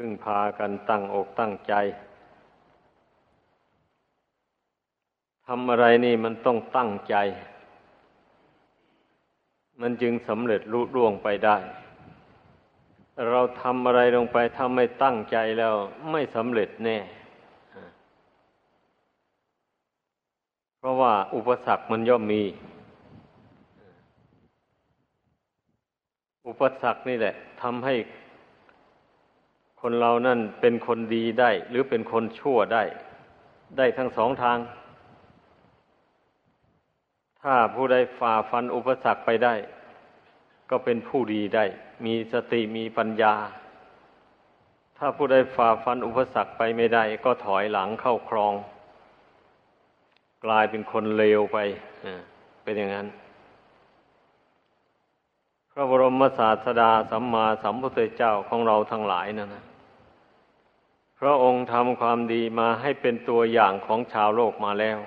พึ่งพากันตั้งอกตั้งใจทำอะไรนี่มันต้องตั้งใจ มันจึงสำเร็จลุล่วงไปได้ เราทำอะไรลงไปถ้าไม่ตั้งใจแล้ว ไม่สำเร็จแน่ เพราะว่าอุปสรรคมันย่อมมี อุปสรรคนี่แหละทำให้ คนเรานั่นเป็นคนดีได้ หรือเป็นคนชั่วได้ ได้ทั้งสองทาง ถ้าผู้ใดฝ่าฟันอุปสรรคไปได้ ก็เป็นผู้ดีได้ มีสติมีปัญญา ถ้าผู้ใดฝ่าฟันอุปสรรคไปไม่ได้ ก็ถอยหลังเข้าครอง กลายเป็นคนเลวไปเป็นอย่างนั้น ระบรมศาสดาสัมมาสัมพุทธเจ้าของเราทั้งหลายนั่นนะพระองค์ทำความดีมาให้เป็นตัวอย่างของชาวโลกมาแล้ว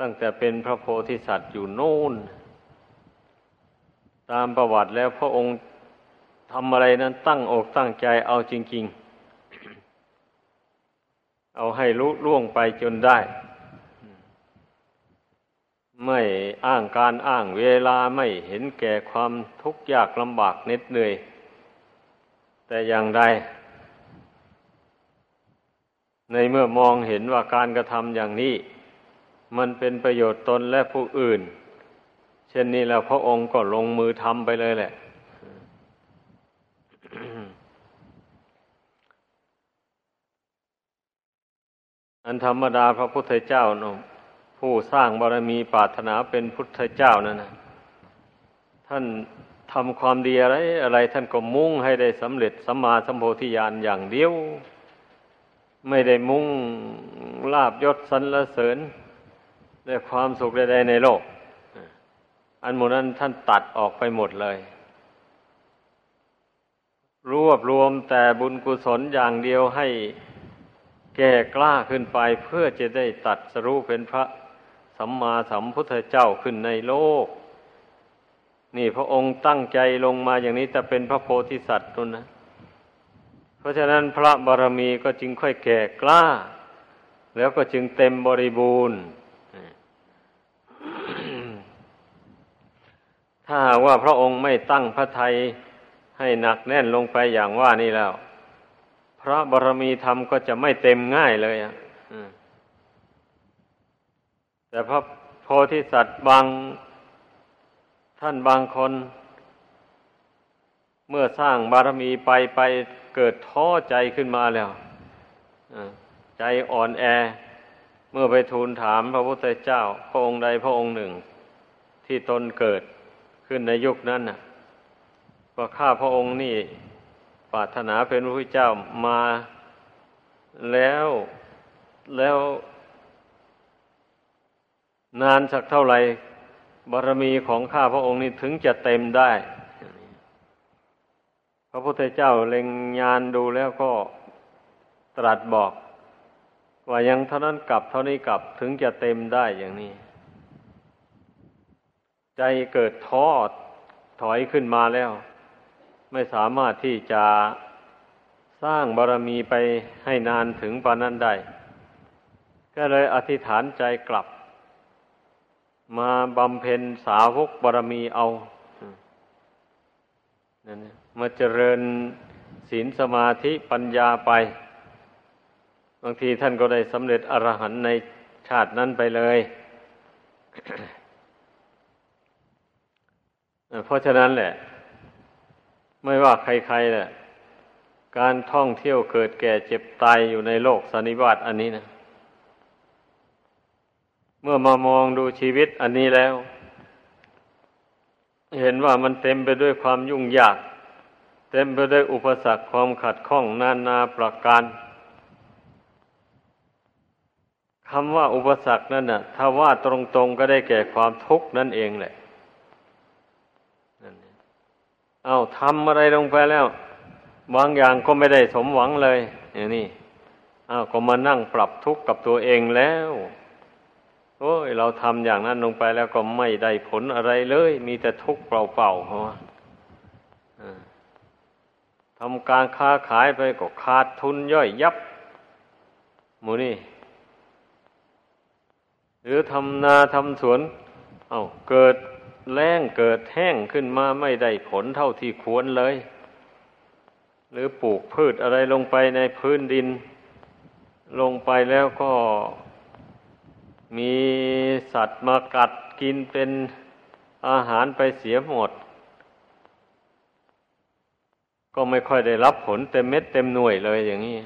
ตั้งแต่เป็นพระโพธิสัตว์อยู่โน่น ตามประวัติแล้วพระองค์ทำอะไรนั้นตั้งอกตั้งใจเอาจริง ๆ เอาให้ลุล่วงไปจนได้ ไม่อ้างการอ้างเวลาไม่เห็นแก่ความทุกข์ยากลำบากเหน็ดเหนื่อย แต่อย่างใด ในเมื่อมองเห็นว่าการกระทำอย่างนี้ มันเป็นประโยชน์ตนและผู้อื่น เช่นนี้แล้วพระองค์ก็ลงมือทำไปเลยแหละ อันธรรมดาพระพุทธเจ้าเนาะ ผู้สร้างบารมีปรารถนาเป็นพุทธเจ้านั่นนะท่านทำความดีอะไร อะไรท่านก็มุ่งให้ได้สำเร็จสัมมาสัมโพธิญาณอย่างเดียว ไม่ได้มุ่งลาบยศสรรเสริญและความสุขใดๆในโลก อันหมดนั้นท่านตัดออกไปหมดเลย รวบรวมแต่บุญกุศลอย่างเดียวให้แก่กล้าขึ้นไปเพื่อจะได้ตัดสรู้เป็นพระ สัมมาสัมพุทธเจ้าขึ้นในโลก นี่พระองค์ตั้งใจลงมาอย่างนี้แต่เป็นพระโพธิสัตว์นุ่นนะ เพราะฉะนั้นพระบารมีก็จึงค่อยแก่กล้า แล้วก็จึงเต็มบริบูรณ์ ถ้าว่าพระองค์ไม่ตั้งพระทัยให้หนักแน่นลงไปอย่างว่านี่แล้ว พระบารมีธรรมก็จะไม่เต็มง่ายเลยอะ แต่พระโพธิสัตว์บางท่านบางคน เมื่อสร้างบารมีไปไปเกิดท้อใจขึ้นมาแล้วใจอ่อนแอ เมื่อไปทูลถามพระพุทธเจ้า พระองค์ใดพระองค์หนึ่ง ที่ตนเกิดขึ้นในยุคนั้นน่ะว่าข้าพระองค์นี่ปรารถนาเป็นพระพุทธเจ้ามาแล้วแล้ว นานสักเท่าไหร่บารมีของข้าพระองค์นี่ถึงจะเต็มได้ พระพุทธเจ้าเล็งญาณดูแล้วก็ตรัสบอก ว่ายังเท่านั้นกลับเท่านี้กลับถึงจะเต็มได้อย่างนี้ ใจเกิดท้อถอยขึ้นมาแล้ว ไม่สามารถที่จะสร้างบารมีไปให้นานถึงปานนั้นได้ ก็เลยอธิษฐานใจกลับ มาบำเพ็ญสาวกบารมีเอานั่นมาเจริญศีลสมาธิปัญญาไป บางทีท่านก็ได้สำเร็จอรหันในชาตินั้นไปเลย เพราะฉะนั้นแหละ ไม่ว่าใครๆแหละ การท่องเที่ยวเกิดแก่เจ็บตายอยู่ในโลกสันนิบาตอันนี้นะ เมื่อมามองดูชีวิตอันนี้แล้ว เห็นว่ามันเต็มไปด้วยความยุ่งยาก เต็มไปด้วยอุปสรรคความขัดข้องนานาประการคำว่าอุปสรรคนั่นน่ะ ถ้าว่าตรงๆก็ได้แก่ความทุกข์นั่นเองแหละเอาทำอะไรลงไปแล้ว บางอย่างก็ไม่ได้สมหวังเลย อย่างนี้อ้าวก็มานั่งปรับทุกข์กับตัวเองแล้ว อ้ยเราทำอย่างนั้นลงไปแล้วก็ไม่ได้ผลอะไรเลย มีแต่ทุกข์เปล่าๆเพราะว่าทำการค้าขายไปก็ขาดทุนย่อยยับมูนี่หรือทำนาทำสวน เอาเกิดแล้งเกิดแห้งขึ้นมาไม่ได้ผลเท่าที่ควรเลย หรือปลูกพืชอะไรลงไปในพื้นดิน ลงไปแล้วก็ มีสัตว์มากัดกินเป็นอาหารไปเสียหมด ก็ไม่ค่อยได้รับผลเต็มเม็ดเต็มหน่วยเลยอย่างนี้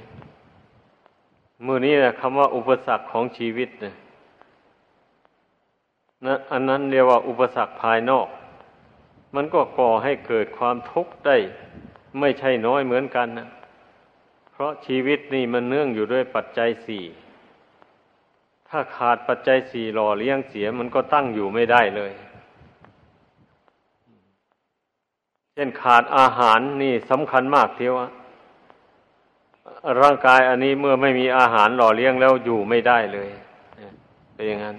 มือนี้นะคำว่าอุปสรรคของชีวิตนะนะอันนั้นเรียกว่าอุปสรรคภายนอก มันก็ก่อให้เกิดความทุกข์ได้ ไม่ใช่น้อยเหมือนกันนะเพราะชีวิตนี่มันเนื่องอยู่ด้วยปัจจัยสี่ ถ้าขาดปัจจัยสี่หล่อเลี้ยงเสียมันก็ตั้งอยู่ไม่ได้เลย เช่นขาดอาหารนี่สำคัญมากเทียวะร่างกายอันนี้เมื่อไม่มีอาหารหล่อเลี้ยงแล้วอยู่ไม่ได้เลยเป็นอย่างนั้น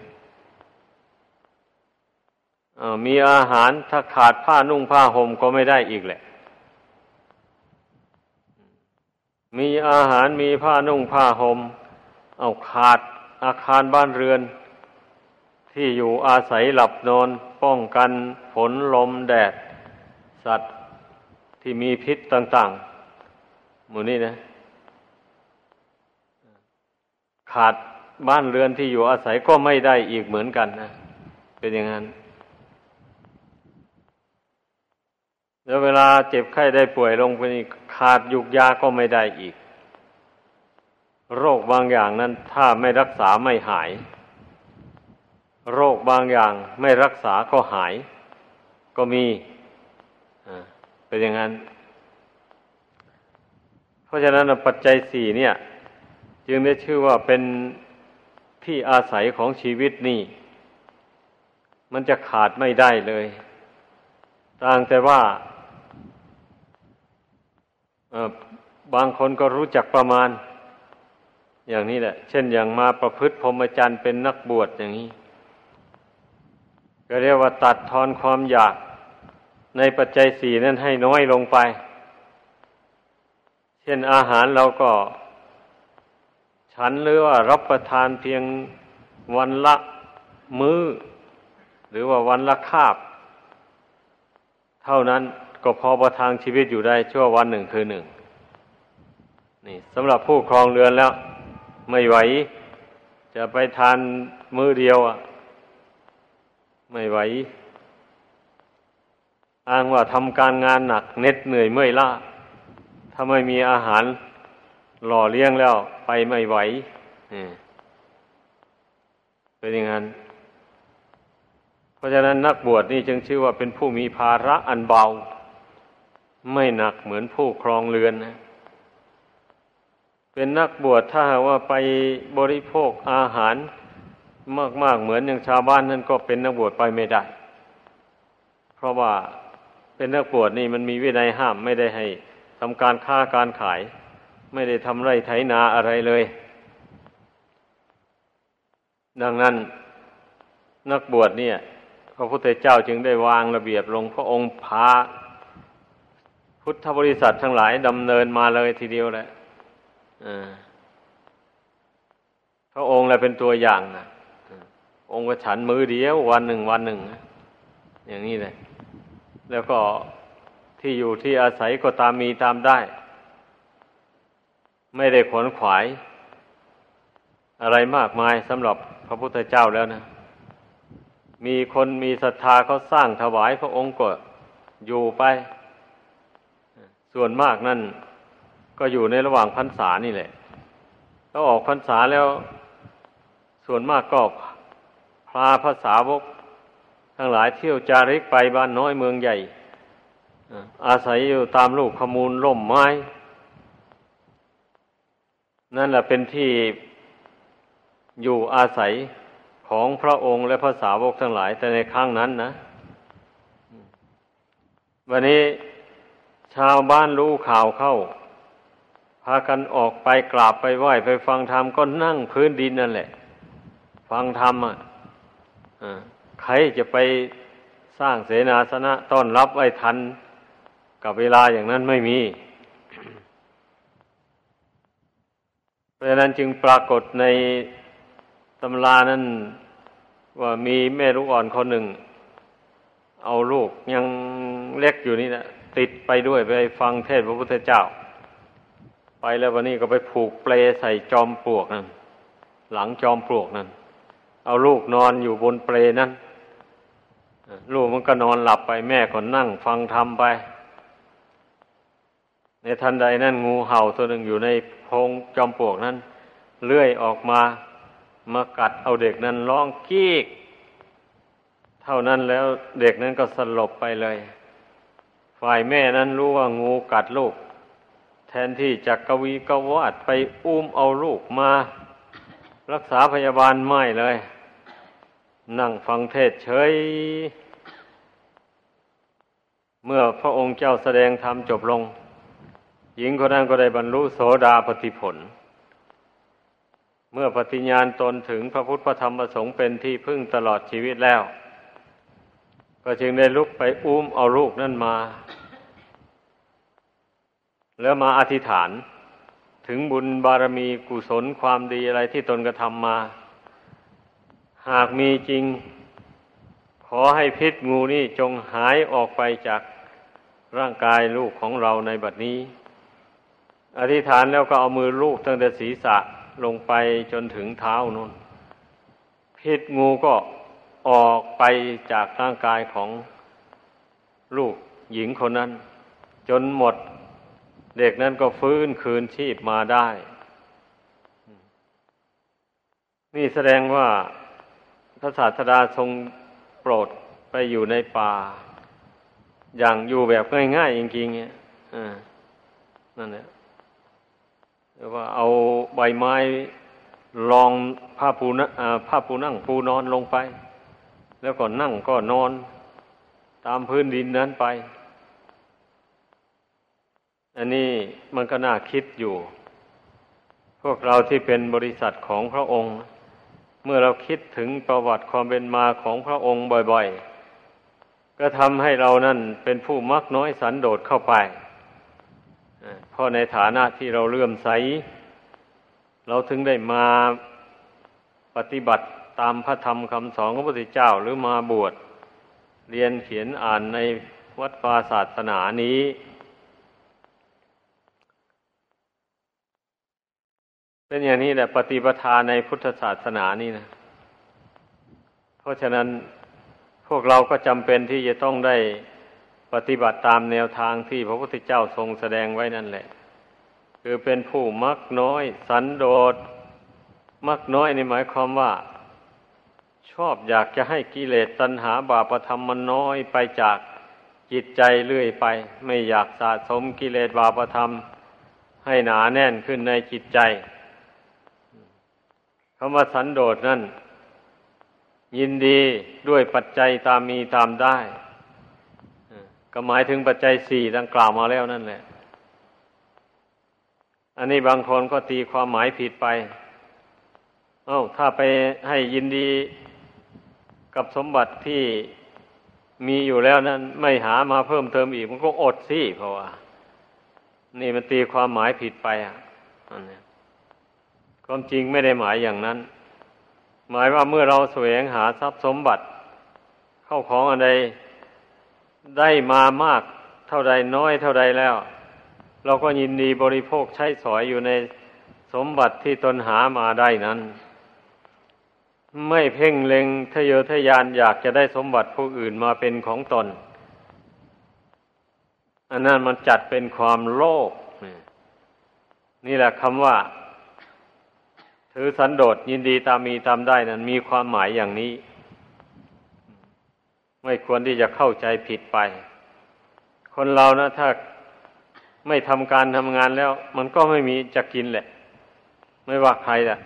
มีอาหารถ้าขาดผ้านุ่งผ้าห่มก็ไม่ได้อีกแหละ มีอาหารมีผ้านุ่งผ้าหม่มเอาขาด อาคารบ้านเรือน ที่อยู่อาศัยหลับนอน ป้องกันฝนลมแดด สัตว์ที่มีพิษต่างๆ หมู่นี้นะ ขาดบ้านเรือนที่อยู่อาศัยก็ไม่ได้อีกเหมือนกันนะเป็นอย่างนั้น แล้วเวลาเจ็บไข้ได้ป่วยลงไปนี่ขาดยุกยาก็ไม่ได้อีก โรคบางอย่างนั้นถ้าไม่รักษาไม่หาย โรคบางอย่างไม่รักษาก็หาย ก็มีเป็นอย่างนั้น เพราะฉะนั้นปัจจัยสี่เนี่ย จึงได้ชื่อว่าเป็นที่อาศัยของชีวิตนี่ มันจะขาดไม่ได้เลย ต่างแต่ว่าบางคนก็รู้จักประมาณ อย่างนี้แหละ เช่นอย่างมาประพฤติพรหมจรรย์เป็นนักบวชอย่างนี้ ก็เรียกว่าตัดทอนความอยากในปัจจัยสี่นั้นให้น้อยลงไป เช่นอาหารเราก็ ฉันหรือว่ารับประทานเพียงวันละมือ้อ หรือว่าวันละคาบ เท่านั้นก็พอประทังชีวิตอยู่ได้ชั่ววันหนึ่งคือหนึ่งนี่สำหรับผู้ครองเรือนแล้ว ไม่ไหว จะไปทานมือเดียวอะ ไม่ไหว อ้างว่าทำการงานหนักเน็ดเหนื่อยเมื่อยล้าถ้าไม่มีอาหารหล่อเลี้ยงแล้ว ไปไม่ไหวเป็นอย่างนั้น เพราะฉะนั้นนักบวชนี่จึงชื่อว่าเป็นผู้มีภาระอันเบา ไม่หนักเหมือนผู้ครองเรือนนะ เป็นนักบวชถ้าว่าไปบริโภคอาหารมาก ๆ เหมือนอย่างชาวบ้านนั่นก็เป็นนักบวชไปไม่ได้ เพราะว่าเป็นนักบวชนี่มันมีวินัยห้ามไม่ได้ให้ทำการค้าการขาย ไม่ได้ทำไรไถนาอะไรเลย ดังนั้นนักบวชเนี่ยพระพุทธเจ้าจึงได้วางระเบียบลงพระองค์พาพุทธบริษัททั้งหลายดำเนินมาเลยทีเดียวแหละ พระองค์แหละเป็นตัวอย่างนะองค์ก็ฉันมือเดียว วันหนึ่งวันหนึ่ง อย่างนี้เลยแล้วก็ที่อยู่ที่อาศัยก็ตามมีตามได้ ไม่ได้ขนขวาย อะไรมากมายสำหรับพระพุทธเจ้าแล้วนะ มีคนมีศรัทธาเขาสร้างถวายพระองค์ก็อยู่ไป ส่วนมากนั่น ก็อยู่ในระหว่างพรรษานี่แหละแล้วออกพรรษาแล้ว ส่วนมากก็พาภาษาวกทั้งหลายเที่ยวจาริกไปบ้านน้อยเมืองใหญ่อาศัยอยู่ตามลูกขมูลร่มไม้ นั่นแหละเป็นที่อยู่อาศัยของพระองค์และภาษาวกทั้งหลาย แต่ในครั้งนั้นนะวันนี้ชาวบ้านรู้ข่าวเข้าากันออกไปกราบไปไหว้ไปฟังธรรมก็นั่งพื้นดินนั่นแหละ ฟังธรรมอะใครจะไปสร้างเสนาสนะต้อนรับไว้ทันกับเวลาอย่างนั้นไม่มีเพราะนั้นจึงปรากฏในตำรานั้นว่ามีแม่ลูกอ่อนคนหนึ่ง เอาลูกยังเล็กอยู่นี่นะติดไปด้วยไปฟังเทศพระพุทธเจ้า ไปแล้ววันนี้ก็ไปผูกเปลใส่จอมปลวกนั่นหลังจอมปลวกนั่นเอาลูกนอนอยู่บนเปลนั้นลูกมันก็นอนหลับไปแม่ก็นั่งฟังธรรมไป ในทันใดนั้นงูเห่าตัวหนึ่งอยู่ในโพรงจอมปลวกนั้นเลื่อยออกมามากัดเอาเด็กนั้นร้องกีก เท่านั้นแล้วเด็กนั้นก็สลบไปเลย ฝ่ายแม่นั้นรู้ว่างูกัดลูก แทนที่จะกกวีกวาดไปอุ้มเอาลูกมา รักษาพยาบาลไม่เลย นั่งฟังเทศเฉย เมื่อพระองค์เจ้าแสดงธรรมจบลง หญิงคนนั้นก็ได้บรรลุโสดาปติผล เมื่อปฏิญญาณตนถึงพระพุทธพระธรรมพระสงฆ์เป็นที่พึ่งตลอดชีวิตแล้ว ก็จึงได้ลุกไปอุ้มเอาลูกนั่นมา แล้วมาอธิษฐาน ถึงบุญบารมีกุศลความดีอะไรที่ตนกระทำมา หากมีจริง ขอให้พิษงูนี่จงหายออกไปจากร่างกายลูกของเราในบัดนี้ อธิษฐานแล้วก็เอามือลูกตั้งแต่ศีรษะลงไปจนถึงเท้านู่น พิษงูก็ออกไปจากร่างกายของลูกหญิงคนนั้น จนหมด เด็กนั้นก็ฟื้นคืนชีพมาได้ นี่แสดงว่าพระศาสดาทรงโปรดไปอยู่ในป่า อย่างอยู่แบบง่ายๆจริงๆเนี่ยนั่นแหละหรือว่าเอาใบไม้รองผ้าปูนผ้าปูนั่งปูนอนลงไป แล้วก็นั่งก็นอน ตามพื้นดินนั้นไป อันนี้มันก็น่าคิดอยู่ พวกเราที่เป็นบริษัทของพระองค์ เมื่อเราคิดถึงประวัติความเป็นมาของพระองค์บ่อย ๆ ก็ทำให้เรานั่นเป็นผู้มักน้อยสันโดษเข้าไปเพราะในฐานะที่เราเลื่อมใส เราถึงได้มาปฏิบัติตามพระธรรมคำสอนของพระพุทธเจ้าหรือมาบวช เรียนเขียนอ่านในวัดวาศาสนานี้ เป็นอย่างนี้แหละปฏิปทาในพุทธศาสนานี่นะ เพราะฉะนั้นพวกเราก็จำเป็นที่จะต้องได้ปฏิบัติตามแนวทางที่พระพุทธเจ้าทรงแสดงไว้นั่นแหละ คือเป็นผู้มักน้อย สันโดษ มักน้อยในหมายความว่า ชอบอยากจะให้กิเลสตัณหาบาปธรรมมันน้อยไปจากจิตใจเรื่อยไป ไม่อยากสะสมกิเลสบาปธรรม ให้หนาแน่นขึ้นในจิตใจ คำว่าสันโดษนั่น ยินดีด้วยปัจจัยตามมีตามได้ก็หมายถึงปัจจัยสี่ดังกล่าวมาแล้วนั่นแหละ อันนี้บางคนก็ตีความหมายผิดไป เอา้า ถ้าไปให้ยินดีกับสมบัติที่มีอยู่แล้วนั้น ไม่หามาเพิ่มเติมอีก มันก็อดสิเพราะว่า นี่มันตีความหมายผิดไปอะอันนี้ ความจริงไม่ได้หมายอย่างนั้น หมายว่าเมื่อเราแสวงหาทรัพย์สมบัติ เข้าของอะไรได้มามากเท่าใดน้อยเท่าใดแล้ว เราก็ยินดีบริโภคใช้สอยอยู่ในสมบัติที่ตนหามาได้นั้น ไม่เพ่งเล็งทะเยอทะยานอยากจะได้สมบัติผู้อื่นมาเป็นของตน อันนั้นมันจัดเป็นความโลภนี่แหละคำว่า ถือสันโดษยินดีตามมีตามได้นั้นมีความหมายอย่างนี้ ไม่ควรที่จะเข้าใจผิดไป คนเรานะถ้าไม่ทำการทำงานแล้ว มันก็ไม่มีจะกินแหละ ไม่ว่าใครแหละ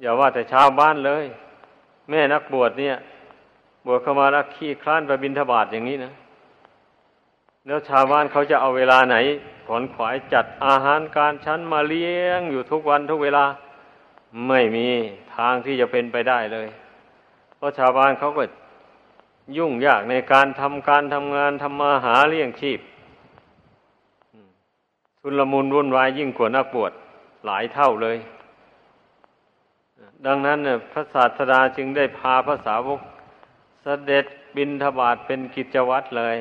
อย่าว่าแต่ชาวบ้านเลย แม่นักบวชเนี่ย บวชเข้ามาแล้วขี้คลานไปบินทบาทอย่างนี้นะ แล้วชาวบ้านเขาจะเอาเวลาไหนขนขวายจัดอาหารการชั้นมาเลี้ยงอยู่ทุกวันทุกเวลาไม่มีทางที่จะเป็นไปได้เลย เพราะชาวบ้านเขาก็ยุ่งยากในการทำการทำงานทำมาหาเลี้ยงชีพชุลมุนวุ่นวายยิ่งกว่านักบวชหลายเท่าเลย ดังนั้นเนี่ยพระศาสดาจึงได้พาพระสาวกเสด็จบินทบาทเป็นกิจวัตรเลย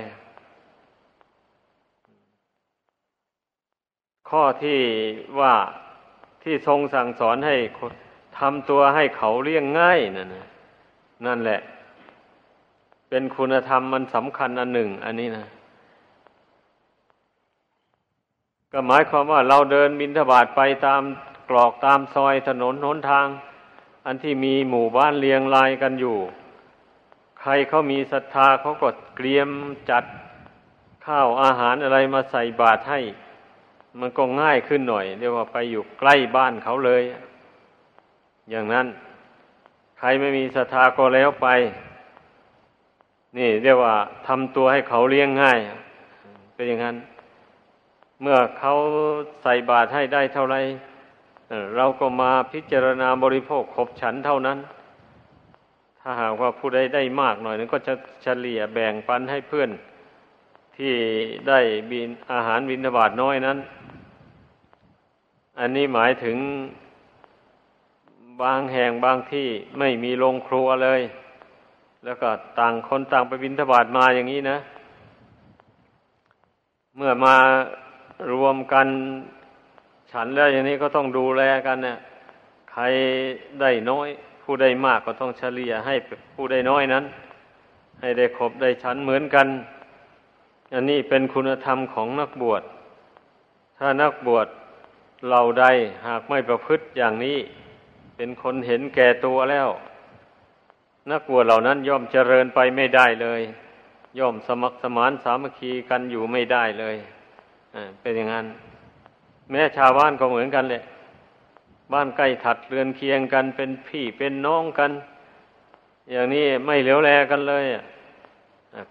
ข้อที่ว่าที่ทรงสั่งสอนให้ทำตัวให้เขาเลี้ยงง่ายนั่นนะนั่นแหละ เป็นคุณธรรมมันสำคัญอันหนึ่ง อันนี้นะก็หมายความว่าเราเดินบินทบาทไปตามกรอกตามซอยถนนหนทาง อันที่มีหมู่บ้านเรียงรายกันอยู่ ใครเขามีศรัทธาเขาก็เตรียมจัดข้าวอาหารอะไรมาใส่บาตรให้ มันก็ง่ายขึ้นหน่อย เรียกว่าไปอยู่ใกล้บ้านเขาเลย อย่างนั้น ใครไม่มีศรัทธาก็แล้วไป นี่เรียกว่าทำตัวให้เขาเลี้ยงง่าย เป็นอย่างนั้น เมื่อเขาใส่บาตรให้ได้เท่าไรเราก็มาพิจารณาบริโภคขบฉันเท่านั้น ถ้าหากว่าผู้ใดได้มากหน่อยนั้นก็จะเฉลี่ยแบ่งปันให้เพื่อนที่ได้บินอาหารบินบาตน้อยนั้น อันนี้หมายถึงบางแห่งบางที่ไม่มีโรงครัวเลย แล้วก็ต่างคนต่างไปบินทบาทมาอย่างนี้นะ เมื่อมารวมกันฉันแล้วอย่างนี้ก็ต้องดูแลกันเนี่ยใครได้น้อย ผู้ได้มากก็ต้องเฉลี่ยให้ผู้ได้น้อยนั้น ให้ได้ครบได้ฉันเหมือนกัน อันนี้เป็นคุณธรรมของนักบวช ถ้านักบวช เราใดหากไม่ประพฤติอย่างนี้ เป็นคนเห็นแก่ตัวแล้ว นักบวชเหล่านั้นย่อมเจริญไปไม่ได้เลย ย่อมสมัครสมานสามัคคีกันอยู่ไม่ได้เลยเป็นอย่างนั้น แม้ชาวบ้านก็เหมือนกันเลยบ้านใกล้ถัดเรือนเคียงกันเป็นพี่เป็นน้องกัน อย่างนี้ไม่เหลียวแลกันเลย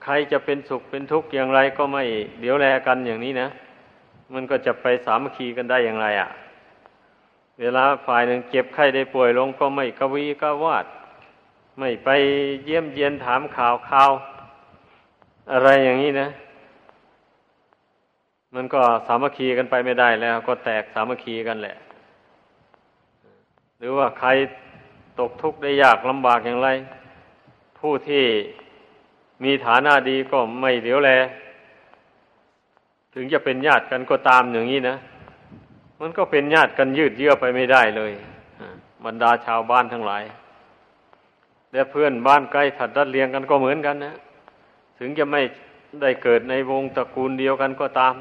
ใครจะเป็นสุขเป็นทุกข์อย่างไรก็ไม่เหลียวแลกันอย่างนี้นะ มันก็จะไปสามัคคีกันได้อย่างไรอะ่ะ เวลาฝ่ายหนึ่งเจ็บไข้ได้ป่วยลงก็ไม่กวีกวาด ไม่ไปเยี่ยมเยียนถามข่าวข่าว อะไรอย่างนี้นะ มันก็สามัคคีกันไปไม่ได้แล้ว ก็แตกสามัคคีกันแหละ หรือว่าใครตกทุกข์ได้ยากลำบากอย่างไร ผู้ที่มีฐานะดีก็ไม่เดียวแล ถึงจะเป็นญาติกันก็ตามอย่างนี้นะ มันก็เป็นญาติกันยืดเยื้อไปไม่ได้เลยบรรดาชาวบ้านทั้งหลาย และเพื่อนบ้านใกล้ถัดรัดเลียงกันก็เหมือนกันนะ ถึงจะไม่ได้เกิดในวงตระกูลเดียวกันก็ตาม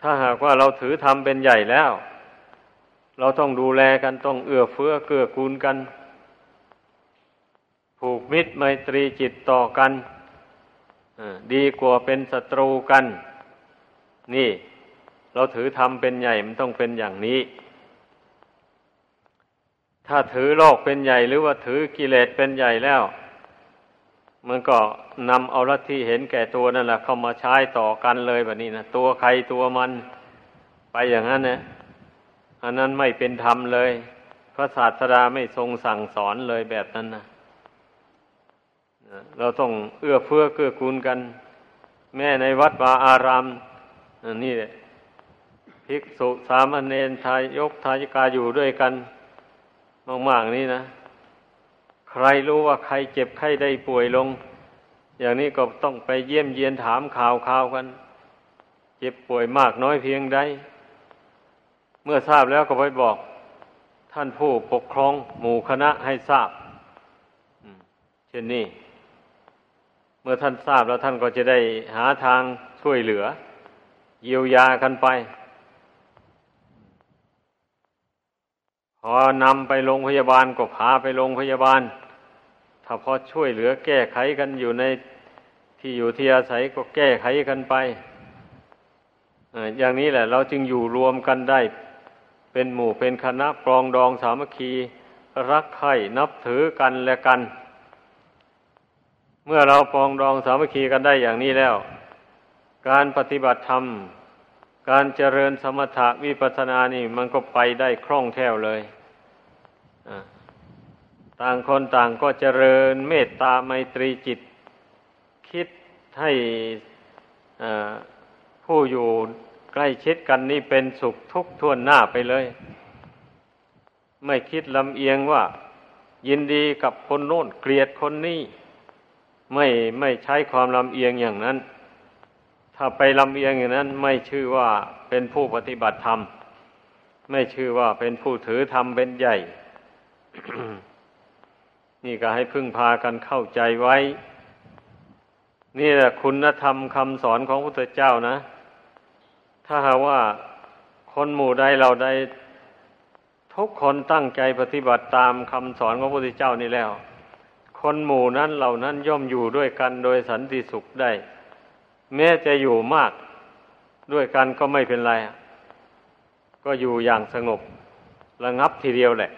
ถ้าหากว่าเราถือธรรมเป็นใหญ่แล้ว เราต้องดูแลกันต้องเอื้อเฟื้อเกื้อกูลกัน ผูกมิตรไมตรีจิตต่อกันดีกว่าเป็นศัตรูกัน นี่ เราถือธรรมเป็นใหญ่มันต้องเป็นอย่างนี้ ถ้าถือโลกเป็นใหญ่ หรือว่าถือกิเลสเป็นใหญ่แล้ว มันก็นำเอาลัทธิเห็นแก่ตัวนั่นแหละเข้ามาใช้ต่อกันเลยแบบนี้นะตัวใครตัวมันไปอย่างนั้นนะอันนั้นไม่เป็นธรรมเลย พระศาสดาไม่ทรงสั่งสอนเลยแบบนั้นนะเราต้องเอื้อเฟื้อเกื้อกูลกัน แม่ในวัดวาอาราม นี่แหละภิกษุสามเณรทายกทายิกาอยู่ด้วยกันมากๆนี่นะ ใครรู้ว่าใครเจ็บไข้ได้ป่วยลง อย่างนี้ก็ต้องไปเยี่ยมเยียนถามข่าวข่าวกัน เจ็บป่วยมากน้อยเพียงใดเมื่อทราบแล้วก็ไปบอก ท่านผู้ปกครองหมู่คณะให้ทราบเช่นนี้ เมื่อท่านทราบแล้วท่านก็จะได้หาทางช่วยเหลือ เยียวยากันไป พอนำไปโรงพยาบาลก็พาไปโรงพยาบาล ถ้าพอช่วยเหลือแก้ไขกันอยู่ในที่อยู่ที่อาศัยก็แก้ไขกันไปอย่างนี้แหละ เราจึงอยู่รวมกันได้ เป็นหมู่เป็นคณะปรองดองสามัคคี รักใคร่นับถือกันและกัน เมื่อเราปรองดองสามัคคีกันได้อย่างนี้แล้ว การปฏิบัติธรรม การเจริญสมถะวิปัสสนานี่มันก็ไปได้คล่องแคล่วเลยต่างคนต่างก็เจริญเมตตาไมตรีจิต คิดให้ผู้อยู่ใกล้ชิดกันนี่เป็นสุขทุกข์ทวนหน้าไปเลย ไม่คิดลำเอียงว่า ยินดีกับคนโน้นเกลียดคนนี้ ไม่ไม่ใช้ความลำเอียงอย่างนั้น ถ้าไปลำเอียงอย่างนั้น ไม่ชื่อว่าเป็นผู้ปฏิบัติธรรม ไม่ชื่อว่าเป็นผู้ถือธรรมเป็นใหญ่ นี่ก็ให้พึ่งพากันเข้าใจไว้ นี่แหละคุณธรรมคำสอนของพระพุทธเจ้านะ ถ้าหาว่าคนหมู่ใดเราใดทุกคนตั้งใจปฏิบัติตามคำสอนของพระพุทธเจ้านี่แล้ว คนหมู่นั้นเหล่านั้นย่อมอยู่ด้วยกันโดยสันติสุขได้ แม้จะอยู่มากด้วยกันก็ไม่เป็นไร ก็อยู่อย่างสงบระงับทีเดียวแหละ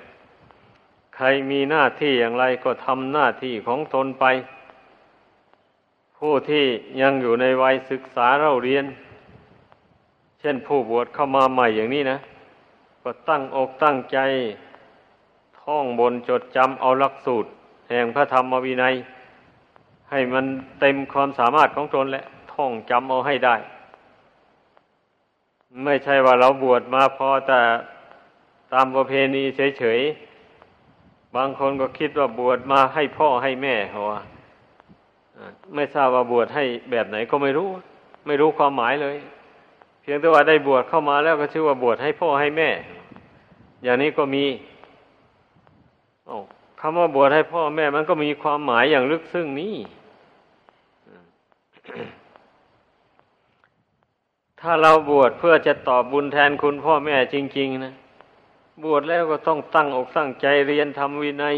ใครมีหน้าที่อย่างไรก็ทำหน้าที่ของตนไป ผู้ที่ยังอยู่ในวัยศึกษาเราเรียน เช่นผู้บวชเข้ามาใหม่อย่างนี้นะ ก็ตั้งอกตั้งใจ ท่องบนจดจำเอาหลักสูตร แห่งพระธรรมวินัย ให้มันเต็มความสามารถของตนแหละ ท่องจำเอาให้ได้ ไม่ใช่ว่าเราบวชมาพอแต่ตามประเพณีเฉยๆ บางคนก็คิดว่าบวชมาให้พ่อให้แม่หัวไม่ทราบว่าบวชให้แบบไหนก็ไม่รู้ ไม่รู้ความหมายเลย เพียงแต่ว่าได้บวชเข้ามาแล้วก็ชื่อว่าบวชให้พ่อให้แม่ อย่างนี้ก็มีคำว่าบวชให้พ่อแม่มันก็มีความหมายอย่างลึกซึ้งนี้ ถ้าเราบวชเพื่อจะตอบบุญแทนคุณพ่อแม่จริง ๆ นะ บวชแล้วก็ต้องตั้งอกตั้งใจเรียนทำวินัย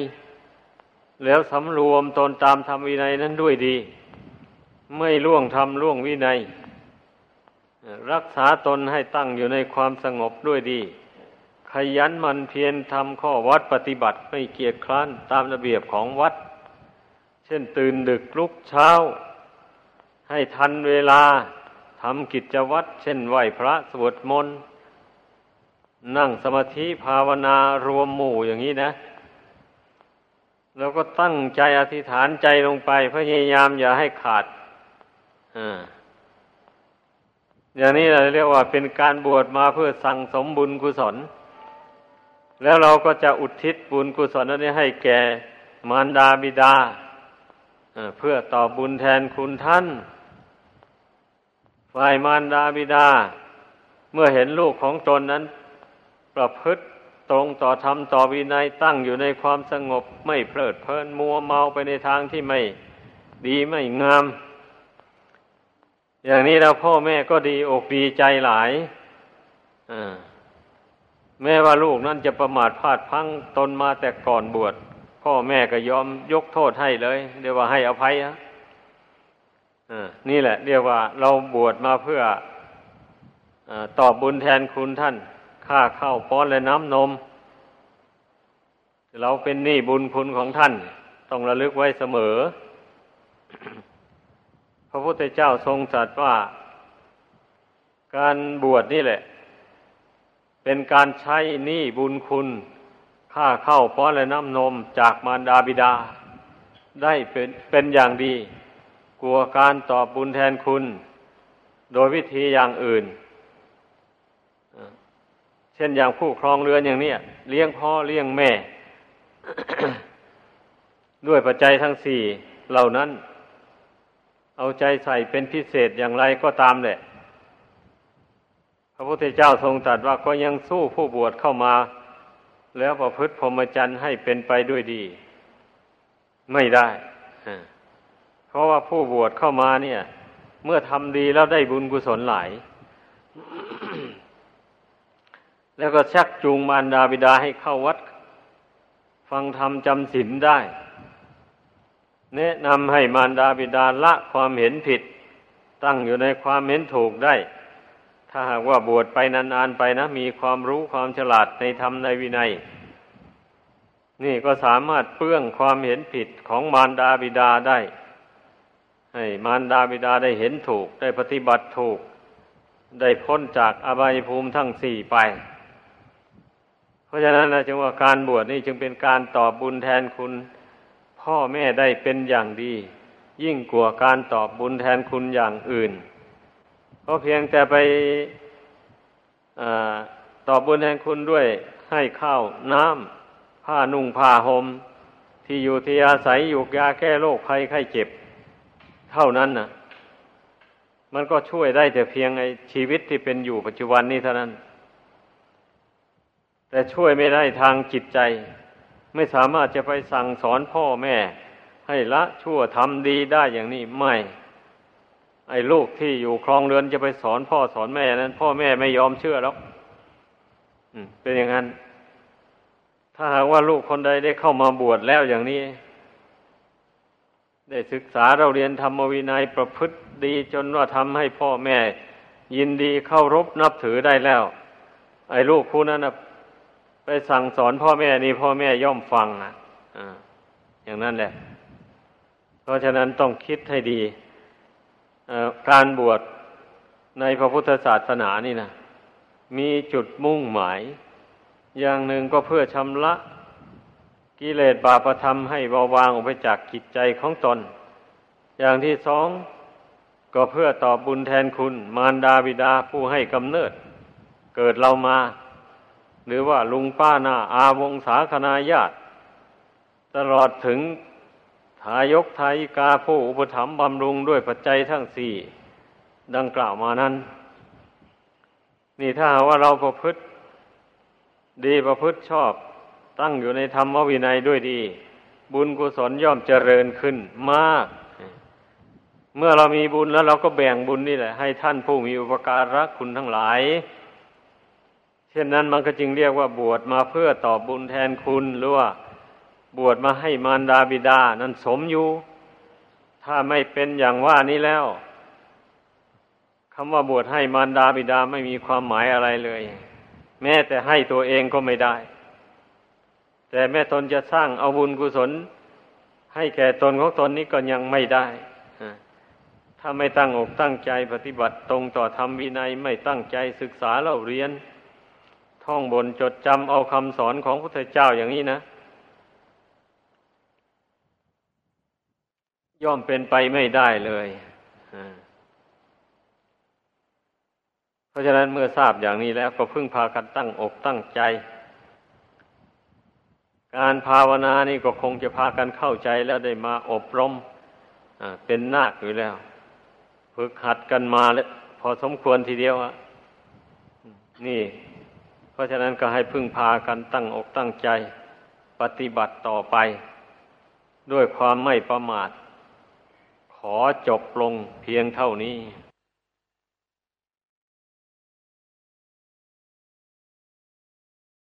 แล้วสำรวมตนตามทำวินัยนั้นด้วยดี ไม่ล่วงทำล่วงวินัย รักษาตนให้ตั้งอยู่ในความสงบด้วยดี ขยันมันเพียรทำข้อวัดปฏิบัติไม่เกียจคร้านตามระเบียบของวัด เช่นตื่นดึกลุกเช้า ให้ทันเวลาำกิจวัตรเช่นไหวพระสวดมนต์นั่งสมาธิภาวนารวมหมู่อย่างนี้นะ แล้วก็ตั้งใจอธิษฐานใจลงไป พยายามอย่าให้ขาดอ่าอย่างนี้เราเรียกว่าเป็นการบวชมาเพื่อสั่งสมบุญกุศล แล้วเราก็จะอุทิศบุญกุศลนั้นให้แก่มารดาบิดาเพื่อตอบบุญแทนคุณท่าน ฝ่ายมารดาบิดา เมื่อเห็นลูกของตนนั้น ประพฤติตรงต่อธรรมต่อวินัยตั้งอยู่ในความสงบไม่เพลิดเพลินมัวเมาไปในทางที่ไม่ดีไม่งาม อย่างนี้แล้วพ่อแม่ก็ดีอกดีใจหลายแม้ว่าลูกนั้นจะประมาทพลาดพังตนมาแต่ก่อนบวชพ่อแม่ก็ยอมยกโทษให้เลยเรียกว่าให้อภัยอะ นี่แหละ เรียกว่าเราบวชมาเพื่ออตอบบุญแทนคุณท่าน ค่าข้าวป้อนและน้ำนม เราเป็นหนี้บุญคุณของท่าน ต้องระลึกไว้เสมอ พระพุทธเจ้าทรงตรัสว่า การบวชนี่แหละ เป็นการใช้หนี้บุญคุณค่าข้าวป้อนและน้ำนมจากมารดาบิดา ได้เป็นเป็นอย่างดี ลัวการตอบบุญแทนคุณ โดยวิธีอย่างอื่น เช่นอย่างผู้ครองเรือนอย่างนี้เลี้ยงพ่อเลี้ยงแม่ ด้วยปัจจัยทั้งสี่เหล่านั้น เอาใจใส่เป็นพิเศษอย่างไรก็ตามแหละ พระพุทธเจ้าทรงตรัสว่าก็ยังสู้ผู้บวชเข้ามา แล้วประพฤติพรหมจรรย์ให้เป็นไปด้วยดี ไม่ได้ ราะว่าผู้บวชเข้ามาเนี่ย เมื่อทำดีแล้วได้บุญกุศลหลาย แล้วก็ชักจูงมารดาบิดาให้เข้าวัด ฟังธรรมจำศีลได้ แนะนำให้มารดาบิดาละความเห็นผิด ตั้งอยู่ในความเห็นถูกได้ ถ้าหากว่าบวชไปนานๆไปนะ มีความรู้ความฉลาดในธรรมในวินัย นี่ก็สามารถเปื้องความเห็นผิดของมารดาบิดาได้ ให้มารดาบิดาได้เห็นถูก ได้ปฏิบัติถูก ได้พ้นจากอบายภูมิทั้งสี่ไป เพราะฉะนั้นนะจึงว่าการบวชนี่จึงเป็นการตอบบุญแทนคุณ พ่อแม่ได้เป็นอย่างดี ยิ่งกว่าการตอบบุญแทนคุณอย่างอื่นเพราะเพียงแต่ไปอตอบบุญแทนคุณด้วยให้ข้าวน้ำผ้านุ่งผ้าหม่มที่อยู่ที่อาศัยอยู่ยาแก้โรคภัยไข้เจ็บ เท่านั้นนะมันก็ช่วยได้แต่เพียงไอ้ชีวิตที่เป็นอยู่ปัจจุบันนี้เท่านั้น แต่ช่วยไม่ได้ทางจิตใจ ไม่สามารถจะไปสั่งสอนพ่อแม่ ให้ละชั่วทำดีได้อย่างนี้ไม่ ไอ้ลูกที่อยู่ครองเรือนจะไปสอนพ่อสอนแม่นั้น พ่อแม่ไม่ยอมเชื่อหรอกเป็นอย่างนั้น ถ้าหากว่าลูกคนใดได้เข้ามาบวชแล้วอย่างนี้ ได้ศึกษาเราเรียนธรรมวินัยประพฤติดีจนว่าทำให้พ่อแม่ ยินดีเข้ารบนับถือได้แล้ว ไอ้ลูกผู้นั้นนะไปสั่งสอนพ่อแม่นี่พ่อแม่ย่อมฟังนะอ่าอย่างนั้นแหละ เพราะฉะนั้นต้องคิดให้ดีการบวชในพระพุทธศาสนานี่นะมีจุดมุ่งหมาย อย่างหนึ่งก็เพื่อชำระ กิเลสบาปธรรมให้เบาบางออกไปจากจิตใจของตน อย่างที่สองก็เพื่อตอบบุญแทนคุณ มารดาบิดาผู้ให้กำเนิด เกิดเรามา หรือว่าลุงป้าหน้าอาวงศาคณาญาติ ตลอดถึงทายกทายิกาผู้อุปถัมภ์บำรุงด้วยปัจจัยทั้งสี่ ดังกล่าวมานั้น นี่ถ้าว่าเราประพฤติ ดีประพฤติชอบ ตั้งอยู่ในธรรมวินัยด้วยดี บุญกุศลย่อมเจริญขึ้นมาก เมื่อเรามีบุญแล้วเราก็แบ่งบุญนี่แหละ ให้ท่านผู้มีอุปการะคุณทั้งหลาย เช่นนั้นมันก็จึงเรียกว่าบวชมาเพื่อตอบบุญแทนคุณหรือว่าบวชมาให้มารดาบิดา นั้นสมอยู่ ถ้าไม่เป็นอย่างว่านี้แล้วคำว่าบวชให้มารดาบิดาไม่มีความหมายอะไรเลย แม้แต่ให้ตัวเองก็ไม่ได้ แต่แม่ตนจะสร้างเอาบุญกุศล ให้แก่ตนของตนนี้ก็ยังไม่ได้ถ้าไม่ตั้งอกตั้งใจปฏิบัติตรงต่อธรรมวินัยไม่ตั้งใจศึกษาเล่าเรียน ท่องบนจดจำเอาคำสอนของพระพุทธเจ้าอย่างนี้นะ ย่อมเป็นไปไม่ได้เลยเพราะฉะนั้นเมื่อทราบอย่างนี้แล้วก็พึ่งพากันตั้งอกตั้งใจ การภาวนานี่ก็คงจะพากันเข้าใจแล้วได้มาอบรมเป็นนาคอยู่แล้ว ฝึกหัดกันมาแล้วพอสมควรทีเดียวอะนี่ เพราะฉะนั้นก็ให้พึ่งพากันตั้งอกตั้งใจ ปฏิบัติต่อไป ด้วยความไม่ประมาท ขอจบลงเพียงเท่านี้